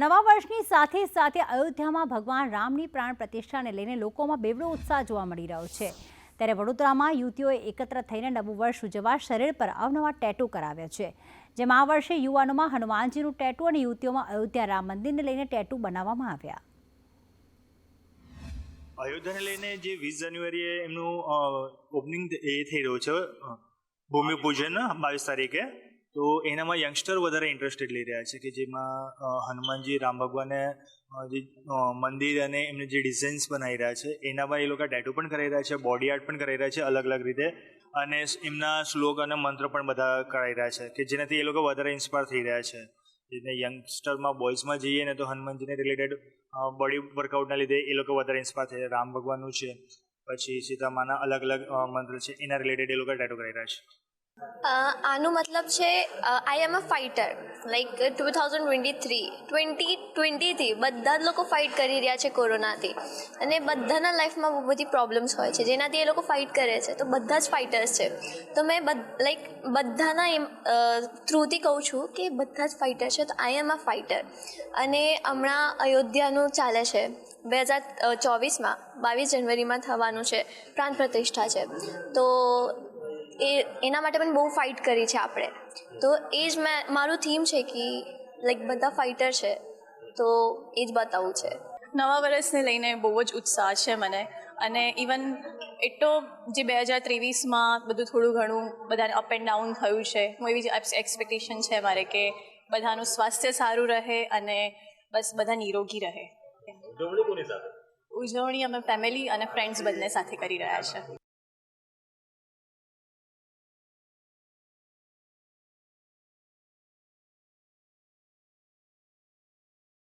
નવા વર્ષની સાથે સાથે અયોધ્યામાં ભગવાન રામની પ્રાણ પ્રતિષ્ઠાને લઈને લોકોમાં બેવડો ઉત્સાહ જોવા મળી રહ્યો છે. ત્યારે વડોદરામાં યુવતીઓએ એકત્ર થઈને નવું વર્ષ ઉજવવા શરીર પર અવનવા ટેટુ કરાવ્યા છે. જેમાં આ વર્ષે યુવાનોમાં હનુમાનજીનું ટેટુ અને યુવતીઓમાં અયોધ્યા રામ મંદિરને લઈને ટેટુ બનાવવામાં આવ્યા. અયોધ્યાને લઈને જે વીસ જાન્યુઆરીએ એમનું ઓપનિંગ એ થઈ રહ્યું છે. ભૂમિપૂજન બાવીસ તારીખે. તો એનામાં યંગસ્ટર વધારે ઇન્ટરેસ્ટેડ લઈ રહ્યા છે કે જેમાં હનુમાનજી, રામ ભગવાને જે મંદિર અને એમને જે ડિઝાઇન્સ બનાવી રહ્યા છે, એનામાં એ લોકો ટેટુ પણ કરાવી રહ્યા છે બોડી આર્ટ પણ કરાવી રહ્યા છે અલગ અલગ રીતે અને એમના શ્લોક અને મંત્ર પણ બધા કરાવી રહ્યા છે કે જેનાથી એ લોકો વધારે ઇન્સ્પાયર થઈ રહ્યા છે. જેને યંગસ્ટરમાં બોયઝમાં જઈએ ને તો હનુમાનજીને રિલેટેડ બોડી વર્કઆઉટના લીધે એ લોકો વધારે ઇન્સ્પાયર થાય. રામ ભગવાનનું છે, પછી સીતામાના અલગ અલગ મંત્ર છે, એના રિલેટેડ એ લોકો ટેટુ કરાવી રહ્યા છે. આનો મતલબ છે I am a fighter like two thousand twenty three twenty ટ્વેન્ટીથી બધા જ લોકો ફાઇટ કરી રહ્યા છે કોરોનાથી. અને બધાના લાઈફમાં બહુ બધી પ્રોબ્લેમ્સ હોય છે. જેનાથી એ લોકો ફાઇટ કરે છે. તો બધા જ ફાઇટર્સ છે. તો મેં લાઈક બધાના એમ થ્રુથી કહું છું કે બધા જ ફાઇટર છે. તો આઈ એમ અ ફાઇટર અને હમણાં અયોધ્યાનું ચાલે છે. બે હજાર ચોવીસમાં બાવીસ જાન્યુઆરીમાં થવાનું છે. પ્રાણ પ્રતિષ્ઠા છે. તો એ એના માટે પણ બહુ ફાઇટ કરી છે આપણે. તો એ જ મેં મારું થીમ છે કે લાઈક બધા ફાઇટર છે. તો એ જ બતાવવું છે. નવા વર્ષને લઈને બહુ જ ઉત્સાહ છે મને. અને ઇવન એટલો જે બે હજાર ત્રેવીસમાં બધું થોડું ઘણું બધાને અપ એન્ડ ડાઉન થયું છે હું એવી જ એક્સપેક્ટેશન છે મારે કે બધાનું સ્વાસ્થ્ય સારું રહે અને બસ બધા નિરોગી રહે. ઉજવણી અમે ફેમિલી અને ફ્રેન્ડ્સ બંને સાથે કરી રહ્યા છે.